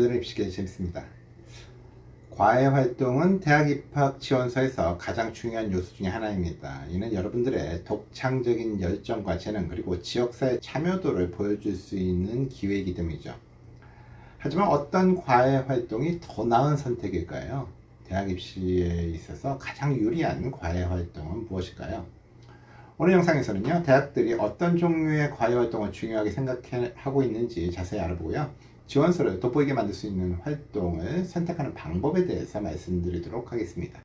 배드는 입시계 재밌습니다. 과외 활동은 대학 입학 지원서에서 가장 중요한 요소 중에 하나입니다. 이는 여러분들의 독창적인 열정과 재능 그리고 지역사회 참여도를 보여줄 수 있는 기회이기 때문이죠. 하지만 어떤 과외 활동이 더 나은 선택일까요? 대학 입시에 있어서 가장 유리한 과외 활동은 무엇일까요? 오늘 영상에서는요, 대학들이 어떤 종류의 과외 활동을 중요하게 생각하고 있는지 자세히 알아보고요. 지원서를 돋보이게 만들 수 있는 활동을 선택하는 방법에 대해서 말씀드리도록 하겠습니다.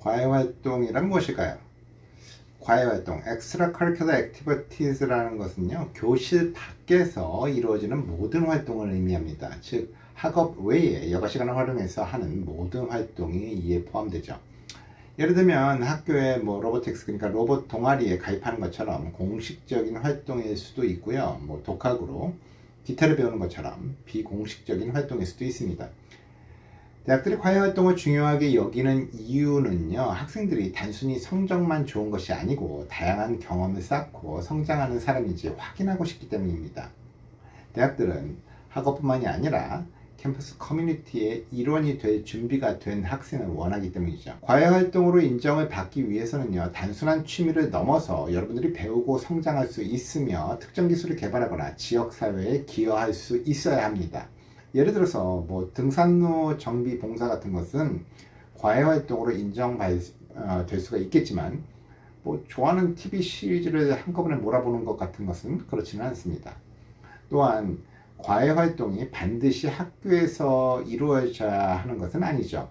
과외 활동이란 무엇일까요? 과외 활동, extracurricular activities라는 것은요, 교실 밖에서 이루어지는 모든 활동을 의미합니다. 즉, 학업 외에 여가 시간을 활용해서 하는 모든 활동이 이에 포함되죠. 예를 들면 학교에 뭐 로보틱스 그러니까 로봇 동아리에 가입하는 것처럼 공식적인 활동일 수도 있고요. 뭐 독학으로 기타를 배우는 것처럼 비공식적인 활동일 수도 있습니다. 대학들이 과외 활동을 중요하게 여기는 이유는요. 학생들이 단순히 성적만 좋은 것이 아니고 다양한 경험을 쌓고 성장하는 사람인지 확인하고 싶기 때문입니다. 대학들은 학업뿐만이 아니라 캠퍼스 커뮤니티의 일원이 될 준비가 된 학생을 원하기 때문이죠. 과외 활동으로 인정을 받기 위해서는요, 단순한 취미를 넘어서 여러분들이 배우고 성장할 수 있으며 특정 기술을 개발하거나 지역사회에 기여할 수 있어야 합니다. 예를 들어서 뭐 등산로 정비 봉사 같은 것은 과외 활동으로 인정될 어, 수가 있겠지만 뭐 좋아하는 TV 시리즈를 한꺼번에 몰아보는 것 같은 것은 그렇지는 않습니다. 또한 과외 활동이 반드시 학교에서 이루어져야 하는 것은 아니죠.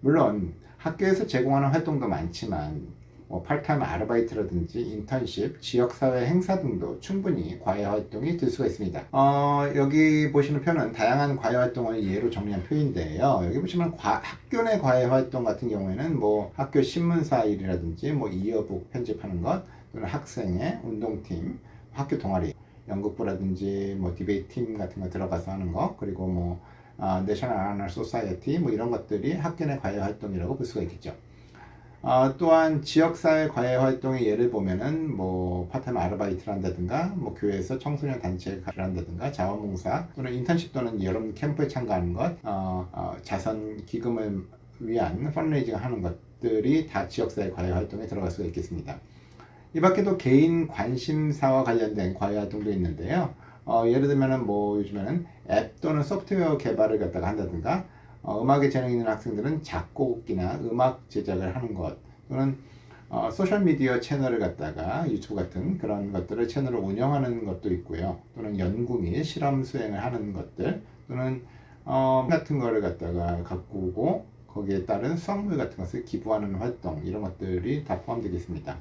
물론 학교에서 제공하는 활동도 많지만 뭐 팔타임 아르바이트라든지 인턴십, 지역사회 행사 등도 충분히 과외 활동이 될 수가 있습니다. 어, 여기 보시는 표는 다양한 과외 활동을 예로 정리한 표인데요. 여기 보시면 과, 학교 내 과외 활동 같은 경우에는 뭐 학교 신문사 일이라든지 뭐 이어북 편집하는 것 또는 학생의 운동팀, 학교 동아리 연극부라든지 뭐 디베이트 팀 같은 거 들어가서 하는 거 그리고 뭐 아, 내셔널 아너 소사이어티 뭐 이런 것들이 학교 내 과외 활동이라고 볼 수가 있겠죠. 어, 또한 지역사회 과외 활동의 예를 보면은 뭐 파트타임 아르바이트를 한다든가 뭐 교회에서 청소년 단체를 한다든가 자원봉사 또는 인턴십 또는 여름 캠프에 참가하는 것 어, 어, 자선 기금을 위한 펀레이징 하는 것들이 다 지역사회 과외 활동에 들어갈 수가 있겠습니다. 이 밖에도 개인 관심사와 관련된 과외 활동도 있는데요. 어, 예를 들면은 뭐 요즘에는 앱 또는 소프트웨어 개발을 갖다가 한다든가 어, 음악에 재능 있는 학생들은 작곡이나 음악 제작을 하는 것 또는 어, 소셜 미디어 채널을 갖다가 유튜브 같은 그런 것들을 채널을 운영하는 것도 있고요. 또는 연구 및 실험 수행을 하는 것들 또는 어, 같은 거를 갖다가 가꾸고 거기에 따른 수확물 같은 것을 기부하는 활동 이런 것들이 다 포함되겠습니다.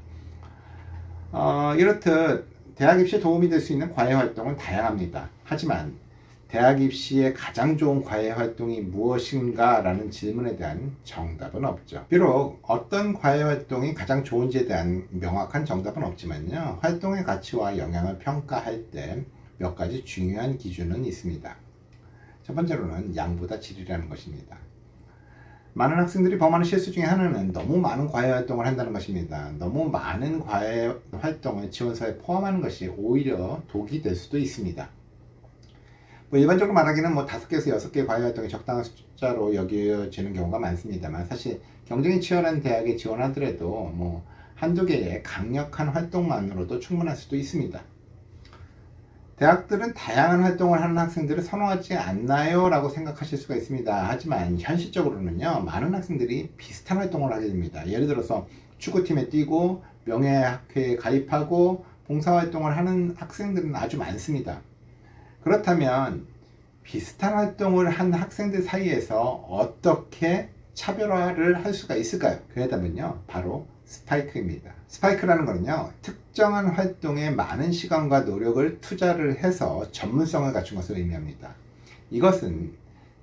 어, 이렇듯 대학 입시에 도움이 될 수 있는 과외 활동은 다양합니다. 하지만 대학 입시의 가장 좋은 과외 활동이 무엇인가 라는 질문에 대한 정답은 없죠. 비록 어떤 과외 활동이 가장 좋은지에 대한 명확한 정답은 없지만요. 활동의 가치와 영향을 평가할 때 몇 가지 중요한 기준은 있습니다. 첫 번째로는 양보다 질이라는 것입니다. 많은 학생들이 범하는 실수 중에 하나는 너무 많은 과외 활동을 한다는 것입니다. 너무 많은 과외 활동을 지원서에 포함하는 것이 오히려 독이 될 수도 있습니다. 뭐 일반적으로 말하기는 뭐 다섯 개에서 여섯 개 과외 활동이 적당한 숫자로 여겨지는 경우가 많습니다만 사실 경쟁이 치열한 대학에 지원하더라도 뭐 한두 개의 강력한 활동만으로도 충분할 수도 있습니다. 대학들은 다양한 활동을 하는 학생들을 선호하지 않나요? 라고 생각하실 수가 있습니다. 하지만 현실적으로는요, 많은 학생들이 비슷한 활동을 하게 됩니다. 예를 들어서 축구팀에 뛰고, 명예학회에 가입하고, 봉사활동을 하는 학생들은 아주 많습니다. 그렇다면, 비슷한 활동을 한 학생들 사이에서 어떻게 차별화를 할 수가 있을까요? 그 대답은요, 바로 스파이크입니다. 스파이크라는 것은요, 특정한 활동에 많은 시간과 노력을 투자를 해서 전문성을 갖춘 것을 의미합니다. 이것은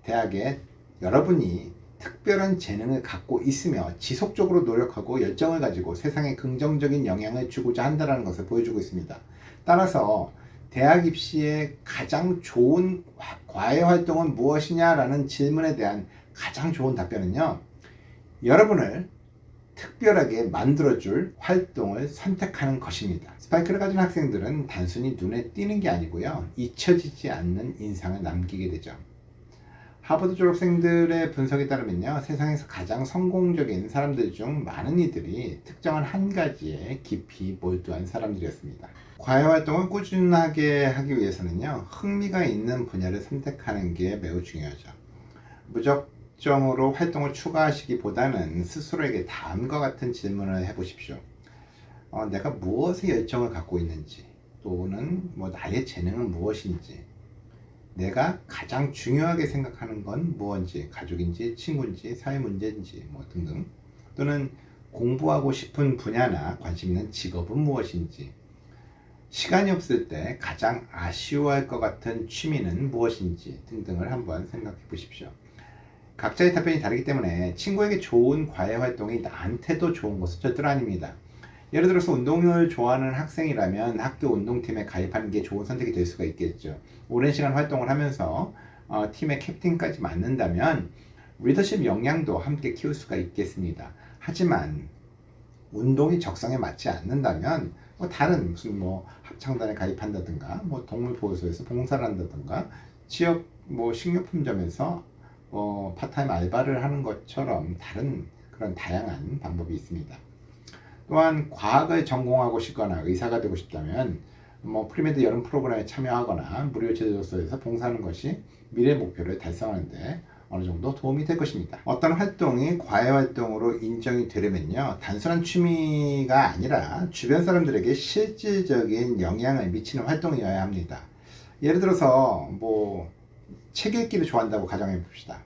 대학에 여러분이 특별한 재능을 갖고 있으며 지속적으로 노력하고 열정을 가지고 세상에 긍정적인 영향을 주고자 한다는 것을 보여주고 있습니다. 따라서 대학 입시의 가장 좋은 과외 활동은 무엇이냐라는 질문에 대한 가장 좋은 답변은요. 여러분을 특별하게 만들어줄 활동을 선택하는 것입니다. 스파이크를 가진 학생들은 단순히 눈에 띄는 게 아니고요. 잊혀지지 않는 인상을 남기게 되죠. 하버드 졸업생들의 분석에 따르면요. 세상에서 가장 성공적인 사람들 중 많은 이들이 특정한 한 가지에 깊이 몰두한 사람들이었습니다. 과외 활동을 꾸준하게 하기 위해서는요. 흥미가 있는 분야를 선택하는 게 매우 중요하죠. 무 적정으로 활동을 추가하시기보다는 스스로에게 다음과 같은 질문을 해보십시오. 어, 내가 무엇에 열정을 갖고 있는지 또는 뭐 나의 재능은 무엇인지 내가 가장 중요하게 생각하는 건 무엇인지 가족인지 친구인지 사회 문제인지 뭐 등등 또는 공부하고 싶은 분야나 관심 있는 직업은 무엇인지 시간이 없을 때 가장 아쉬워할 것 같은 취미는 무엇인지 등등을 한번 생각해 보십시오. 각자의 답변이 다르기 때문에 친구에게 좋은 과외 활동이 나한테도 좋은 것은 절대로 아닙니다. 예를 들어서 운동을 좋아하는 학생이라면 학교 운동팀에 가입하는 게 좋은 선택이 될 수가 있겠죠. 오랜 시간 활동을 하면서 어, 팀의 캡틴까지 맡는다면 리더십 역량도 함께 키울 수가 있겠습니다. 하지만 운동이 적성에 맞지 않는다면 뭐 다른 무슨 뭐 합창단에 가입한다든가 뭐 동물보호소에서 봉사를 한다든가 지역 뭐 식료품점에서 어, 파타임 알바를 하는 것처럼 다른 그런 다양한 방법이 있습니다. 또한 과학을 전공하고 싶거나 의사가 되고 싶다면 뭐 프리메드 여름 프로그램에 참여하거나 무료 제조소에서 봉사하는 것이 미래 목표를 달성하는데 어느 정도 도움이 될 것입니다. 어떤 활동이 과외 활동으로 인정이 되려면요. 단순한 취미가 아니라 주변 사람들에게 실질적인 영향을 미치는 활동이어야 합니다. 예를 들어서 뭐 책 읽기를 좋아한다고 가정해 봅시다.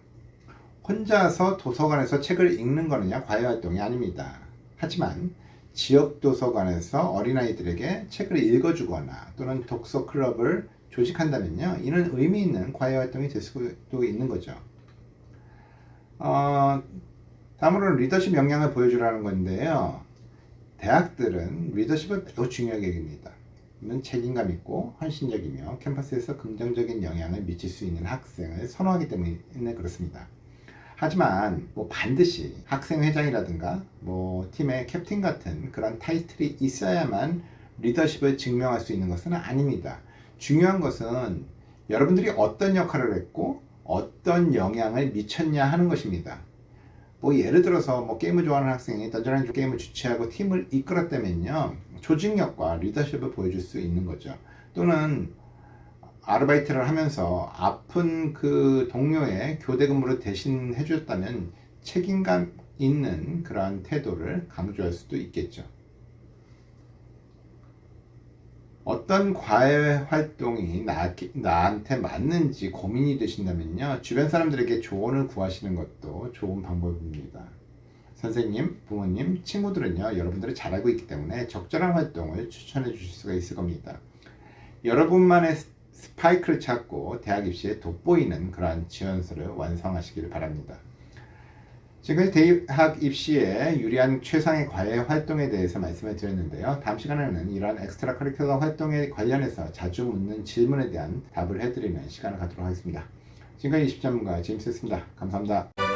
혼자서 도서관에서 책을 읽는 거는요. 과외 활동이 아닙니다. 하지만 지역 도서관에서 어린아이들에게 책을 읽어주거나 또는 독서 클럽을 조직한다면요. 이는 의미 있는 과외 활동이 될 수도 있는 거죠. 어, 다음으로는 리더십 역량을 보여주라는 건데요. 대학들은 리더십을 매우 중요하게 여깁니다. 는 책임감 있고 헌신적이며 캠퍼스에서 긍정적인 영향을 미칠 수 있는 학생을 선호하기 때문에 그렇습니다. 하지만 뭐 반드시 학생 회장이라든가 뭐 팀의 캡틴 같은 그런 타이틀이 있어야만 리더십을 증명할 수 있는 것은 아닙니다. 중요한 것은 여러분들이 어떤 역할을 했고 어떤 영향을 미쳤냐 하는 것입니다. 뭐 예를 들어서 뭐 게임을 좋아하는 학생이 던전한 게임을 주최하고 팀을 이끌었다면요 조직력과 리더십을 보여줄 수 있는 거죠. 또는 아르바이트를 하면서 아픈 그 동료의 교대 근무를 대신 해줬다면 책임감 있는 그러한 태도를 강조할 수도 있겠죠. 어떤 과외 활동이 나, 나한테 맞는지 고민이 되신다면요. 주변 사람들에게 조언을 구하시는 것도 좋은 방법입니다. 선생님, 부모님, 친구들은요, 여러분들을 잘 알고 있기 때문에 적절한 활동을 추천해 주실 수가 있을 겁니다. 여러분만의 스파이크를 찾고 대학 입시에 돋보이는 그러한 지원서를 완성하시기를 바랍니다. 지금까지 대학 입시에 유리한 최상의 과외 활동에 대해서 말씀을 드렸는데요. 다음 시간에는 이러한 엑스트라 커리큘러 활동에 관련해서 자주 묻는 질문에 대한 답을 해드리는 시간을 갖도록 하겠습니다. 지금까지 20전문가 제임스였습니다. 감사합니다.